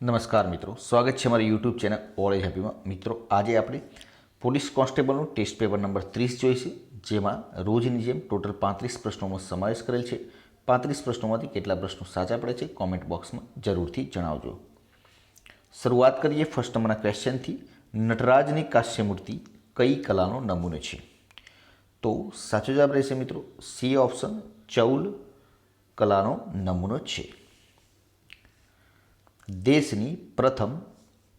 નમસ્કાર મિત્રો, સ્વાગત છે મારી યુટ્યુબ ચેનલ ઓલેજ હેપીમાં મિત્રો, આજે આપણે પોલીસ કોન્સ્ટેબલનું ટેસ્ટ પેપર નંબર ત્રીસ જોઈશે, જેમાં રોજની જેમ ટોટલ પાંત્રીસ પ્રશ્નોમાં સમાવેશ કરેલ છે. પાંત્રીસ પ્રશ્નોમાંથી કેટલા પ્રશ્નો સાચા પડે છે કોમેન્ટ બોક્સમાં જરૂરથી જણાવજો. શરૂઆત કરીએ ફર્સ્ટ નંબરના ક્વેશ્ચનથી નટરાજની કાશ્ય મૂર્તિ કઈ કલાનો નમૂનો છે? તો સાચો જવાબ રહેશે મિત્રો સી ઓપ્શન ચૌલ કલાનો નમૂનો છે. દેશની પ્રથમ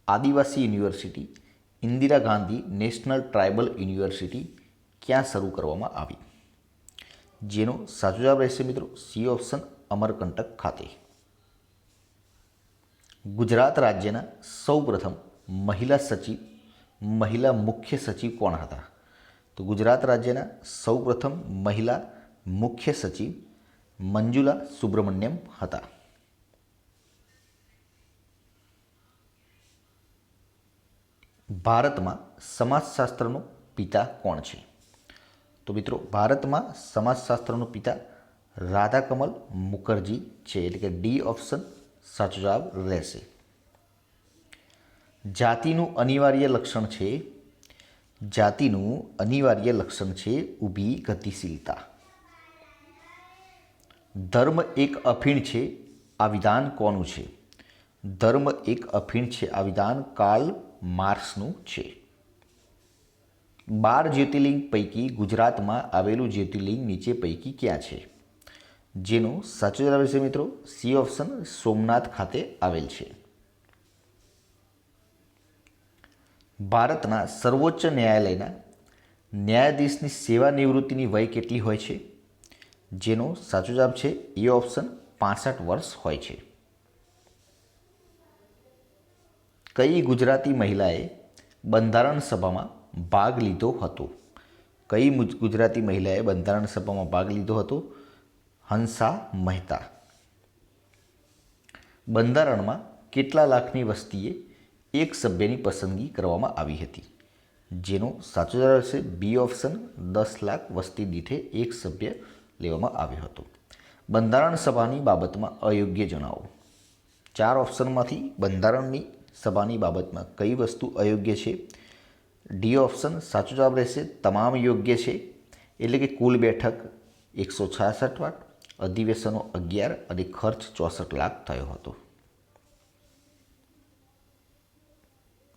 આદિવાસી university, Indira Gandhi national tribal university ક્યાં શરૂ કરવામાં આવી? જેનો સાચો જવાબ રહેશે મિત્રો સી ઓપ્શન અમરકંટક ખાતે. ગુજરાત રાજ્યના સૌપ્રથમ મહિલા સચિવ, મહિલા મુખ્ય સચિવ કોણ હતા? તો ગુજરાત રાજ્યના સૌપ્રથમ મહિલા મુખ્ય સચિવ મંજુલા સુબ્રમણ્યમ હતા. ભારતમાં સમાજશાસ્ત્રનો પિતા કોણ છે? તો મિત્રો, ભારતમાં સમાજશાસ્ત્રનો પિતા રાધાકમલ મુખર્જી છે, એટલે કે ડી ઓપ્શન સાચો જવાબ રહેશે. જાતિનું અનિવાર્ય લક્ષણ છે, જાતિનું અનિવાર્ય લક્ષણ છે ઊભી ગતિશીલતા. ધર્મ એક અફીણ છે, આ વિધાન કોનું છે? ધર્મ એક અફીણ છે, આ વિધાન કાર્લ માર્ક્સનું છે. બાર જ્યોતિર્લિંગ પૈકી ગુજરાતમાં આવેલું જ્યોતિર્લિંગ નીચે પૈકી ક્યાં છે? જેનો સાચો જવાબ છે મિત્રો સી ઓપ્શન સોમનાથ ખાતે આવેલ છે. ભારતના સર્વોચ્ચ ન્યાયાલયના ન્યાયાધીશની સેવા નિવૃત્તિની વય કેટલી હોય છે? જેનો સાચો જવાબ છે એ ઓપ્શન પાસઠ વર્ષ હોય છે. કઈ ગુજરાતી મહિલાએ બંધારણ સભામાં ભાગ લીધો હતો? કઈ ગુજરાતી મહિલાએ બંધારણ સભામાં ભાગ લીધો હતો? હંસા મહેતા. બંધારણમાં કેટલા લાખની વસ્તીએ એક સભ્યની પસંદગી કરવામાં આવી હતી? જેનો સાચો જવાબ છે બી ઓપ્શન, દસ લાખ વસ્તી દીઠે એક સભ્ય લેવામાં આવ્યો હતો. બંધારણ સભાની બાબતમાં અયોગ્ય જણાવો. ચાર ઓપ્શનમાંથી બંધારણની સભાની બાબતમાં કઈ વસ્તુ અયોગ્ય છે? ડી ઓપ્શન સાચો જવાબ રહેશે, તમામ યોગ્ય છે. એટલે કે કુલ બેઠક એકસો છાસઠ વાર અધિવેશનો અગિયાર અને ખર્ચ ચોસઠ લાખ થયો હતો.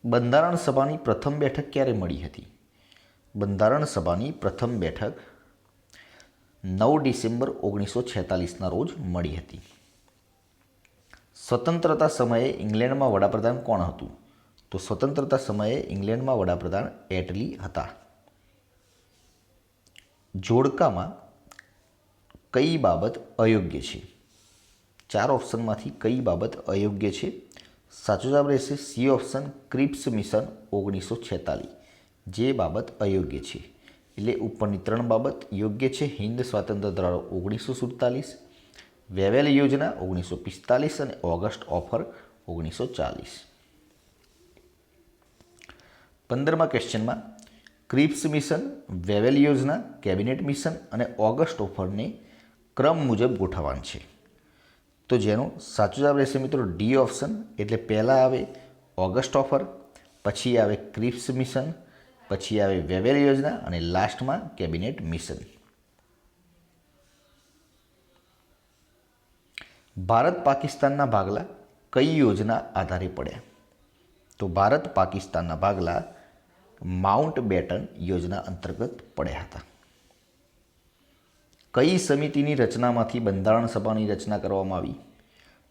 બંધારણ સભાની પ્રથમ બેઠક ક્યારે મળી હતી? બંધારણ સભાની પ્રથમ બેઠક નવ ડિસેમ્બર ઓગણીસો છેતાલીસના રોજ મળી હતી. સ્વતંત્રતા સમયે ઇંગ્લેન્ડમાં વડાપ્રધાન કોણ હતું? તો સ્વતંત્રતા સમયે ઇંગ્લેન્ડમાં વડાપ્રધાન એટલી હતા. જોડકામાં કઈ બાબત અયોગ્ય છે? ચાર ઓપ્શનમાંથી કઈ બાબત અયોગ્ય છે? સાચો જવાબ રહેશે સી ઓપ્શન ક્રિપ્સ મિશન ઓગણીસો છેતાલીસ. જે બાબત અયોગ્ય છે. એટલે ઉપરની ત્રણ બાબત યોગ્ય છે. હિન્દ સ્વાતંત્ર્ય ધારો ઓગણીસો સુડતાલીસ. વેવેલ યોજના ઓગણીસો પિસ્તાલીસ અને ઓગસ્ટ ઓફર ઓગણીસો ચાલીસ પંદરમા ક્વેશ્ચનમાં, ક્રિપ્સ મિશન વેવેલ યોજના, કેબિનેટ મિશન અને ઓગસ્ટ ઓફરને ક્રમ મુજબ ગોઠવવાનું છે. તો જેનો સાચો જવાબ રહેશે મિત્રો ડી ઓપ્શન, એટલે પહેલાં આવે ઓગસ્ટ ઓફર, પછી આવે ક્રિપ્સ મિશન, પછી આવે વેવેલ યોજના અને લાસ્ટમાં કેબિનેટ મિશન. ભારત પાકિસ્તાનના ભાગલા કઈ યોજના આધારે પડ્યા? તો ભારત પાકિસ્તાનના ભાગલા માઉન્ટ બેટન યોજના અંતર્ગત પડ્યા હતા. કઈ સમિતિની રચનામાંથી બંધારણ સભાની રચના કરવામાં આવી?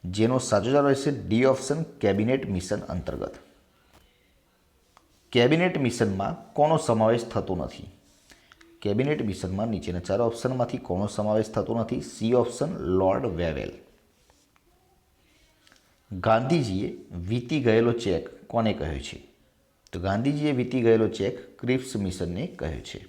જેનો સાચો જવાબ રહેશે ડી ઓપ્શન કેબિનેટ મિશન અંતર્ગત. કેબિનેટ મિશનમાં કોનો સમાવેશ થતો નથી? કેબિનેટ મિશનમાં નીચેના ચાર ઓપ્શનમાંથી કોનો સમાવેશ થતો નથી? C option lord Wavell. ગાંધીજીએ વીતી ગયેલો ચેક કોને કહ્યો છે? તો ગાંધીજીએ વીતી ગયેલો ચેક ક્રિપ્સ મિશનને કહ્યો છે.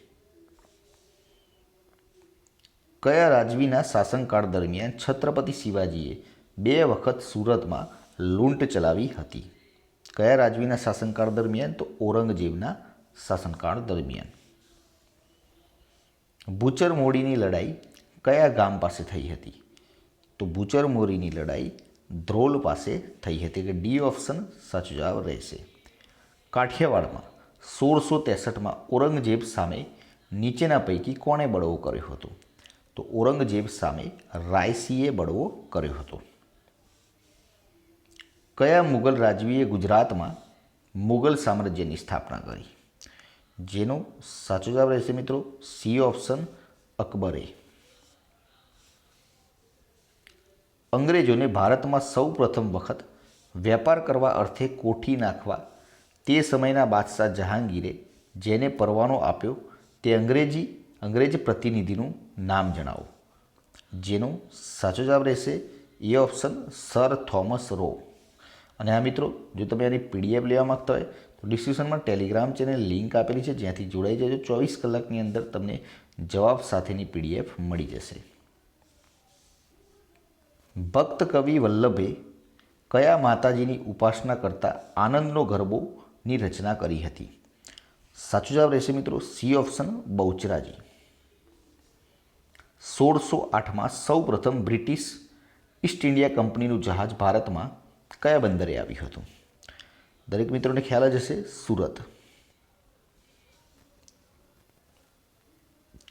કયા રાજવીના શાસનકાળ દરમિયાન છત્રપતિ શિવાજીએ બે વખત સુરતમાં લૂંટ ચલાવી હતી? કયા રાજવીના શાસનકાળ દરમિયાન તો ઔરંગઝેબના શાસનકાળ દરમિયાન? ભૂચર મોડીની લડાઈ કયા ગામ પાસે થઈ હતી? તો ભૂચર મોરીની લડાઈ ધ્રોલ પાસે થઈ હતી કે ડી ઓપ્શન સાચો જવાબ રહેશે. કાઠિયાવાડમાં સોળસો ત્રેસઠમાં ઔરંગઝેબ સામે નીચેના પૈકી કોણે બળવો કર્યો હતો? તો ઔરંગઝેબ સામે રાયસીએ બળવો કર્યો હતો. કયા મુગલ રાજવીએ ગુજરાતમાં મુગલ સામ્રાજ્યની સ્થાપના કરી? જેનો સાચો જવાબ રહેશે મિત્રો સી ઓપ્શન અકબરે. અંગ્રેજોને ભારતમાં સૌ પ્રથમ વખત વેપાર કરવા અર્થે કોઠી નાખવા તે સમયના બાદશાહ જહાંગીરે જેને પરવાનો આપ્યો તે અંગ્રેજી, અંગ્રેજ પ્રતિનિધિનું નામ જણાવો. જેનો સાચો જવાબ રહેશે A option sir Thomas Roe. અને આ મિત્રો, જો તમે આની પીડીએફ લેવા માગતા હોય તો ડિસ્ક્રિપ્શનમાં ટેલિગ્રામ ચેનલ લિંક આપેલી છે, જ્યાંથી જોડાઈ જજો. ચોવીસ કલાકની અંદર તમને જવાબ સાથેની પીડીએફ મળી જશે. ભક્ત કવિ વલ્લભે કયા માતાજીની ઉપાસના કરતા આનંદનો ગરબોની રચના કરી હતી? સાચો જવાબ રહેશે મિત્રો સી ઓપ્શન બહુચરાજી. સોળસો આઠમાં સૌ પ્રથમ બ્રિટિશ ઈસ્ટ ઇન્ડિયા કંપનીનું જહાજ ભારતમાં કયા બંદરે આવ્યું હતું? દરેક મિત્રોને ખ્યાલ જ હશે સુરત.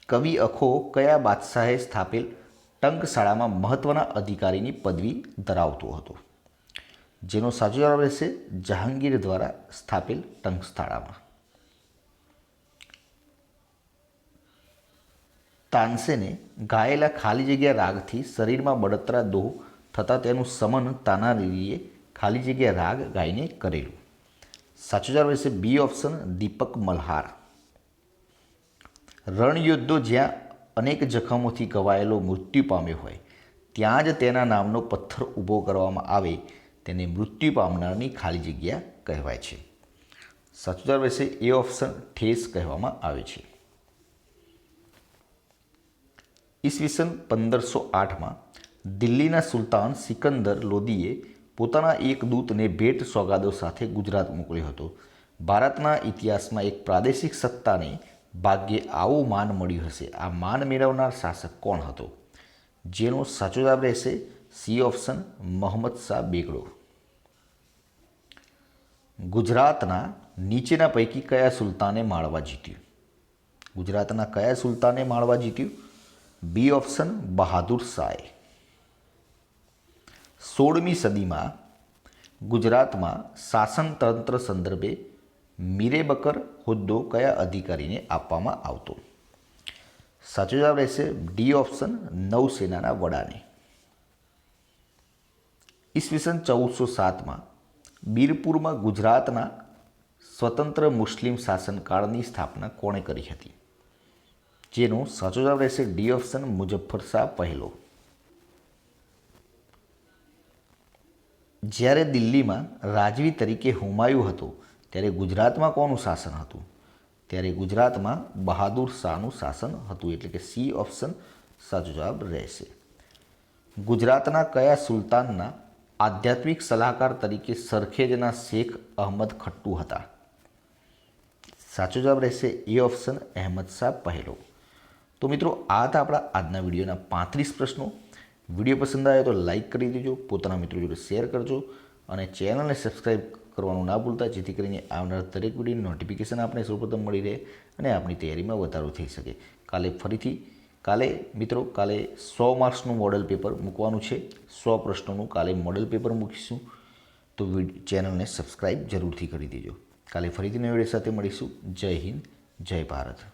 કવિ અખો કયા બાદશાહે સ્થાપેલ ટંકશાળામાં મહત્ત્વના અધિકારીની પદવી ધરાવતો હતો. જેનો સાચો જવાબ રહેશે જહાંગીર દ્વારા સ્થાપેલ ટંકશાળામાં. તાનસેને ગાયેલા ખાલી જગ્યા રાગથી શરીરમાં બળતરા દોહ થતાં તેનું સમન તાનારીએ ખાલી જગ્યા રાગ ગાઈને કરેલું. સાચો જવાબ રહેશે બી ઓપ્શન દીપક મલ્હાર. રણયુદ્ધો જ્યાં અનેક જખમોથી ઘવાયેલો મૃત્યુ પામ્યો હોય, ત્યાં જ તેના નામનો પથ્થર ઊભો કરવામાં આવે, તેને મૃત્યુ પામનારની ખાલી જગ્યા કહેવાય છે. સાચો રહેશે એ ઓપ્શન ઠેસ કહેવામાં આવે છે. ઈસવીસન પંદરસો આઠમાં દિલ્હીના સુલતાન સિકંદર લોદીએ પોતાના એક દૂતને ભેટ સોગાદો સાથે ગુજરાત મોકલ્યો હતો. ભારતના ઇતિહાસમાં એક પ્રાદેશિક સત્તાને ભાગ્યે આવું માન મળ્યું હશે. આ માન મેળવનાર શાસક કોણ હતો? જેનો સાચો જવાબ રહેશે સી ઓપ્શન મોહમ્મદ શાહ બેગડો. ગુજરાતના નીચેના પૈકી કયા સુલતાને માળવા જીત્યું? ગુજરાતના કયા સુલતાને માળવા જીત્યું? બી ઓપ્શન બહાદુર શાહે. સોળમી સદીમાં ગુજરાતમાં શાસનતંત્ર સંદર્ભે મીરેબકર હોદ્દો કયા અધિકારીને આપવામાં આવતો? સાચો જવાબ રહેશે ડી ઓપ્શન નૌસેનાના વડાને. ઈસવીસન ચૌદસો સાતમાં બીરપુરમાં ગુજરાતના સ્વતંત્ર મુસ્લિમ શાસનકાળની સ્થાપના કોણે કરી હતી? જેનો સાચો જવાબ રહેશે ડી ઓપ્શન મુજફ્ફર શાહ પહેલો. જ્યારે દિલ્હીમાં રાજવી તરીકે હુમાયું હતો ત્યારે ગુજરાતમાં કોનું શાસન હતું? ત્યારે ગુજરાતમાં બહાદુર શાહનું શાસન હતું, એટલે કે સી ઓપ્શન સાચો જવાબ રહેશે. ગુજરાતના કયા સુલતાનના આધ્યાત્મિક સલાહકાર તરીકે સરખેજના શેખ અહમદ ખટ્ટુ હતા? સાચો જવાબ રહેશે એ ઓપ્શન અહેમદ શાહ પહેલો. તો મિત્રો, આ હતા આપણા આજના વિડીયોના પાંત્રીસ પ્રશ્નો. વીડિયો પસંદ આવ્યો તો લાઇક કરી દેજો, પોતાના મિત્રો જોડે શેર કરજો અને ચેનલને સબસ્ક્રાઈબ કરવાનું ના ભૂલતા, જેથી કરીને આવનાર દરેક વિડીયોની નોટિફિકેશન આપણે સૌપ્રથમ મળી રહે અને આપણી તૈયારીમાં વધારો થઈ શકે. કાલે ફરીથી, કાલે મિત્રો, કાલે સો માર્ક્સનું મોડલ પેપર મૂકવાનું છે. સો પ્રશ્નોનું કાલે મોડલ પેપર મૂકીશું. તો ચેનલને સબસ્ક્રાઈબ જરૂરથી કરી દેજો. કાલે ફરીથી નવી સાથે મળીશું. જય હિન્દ, જય ભારત.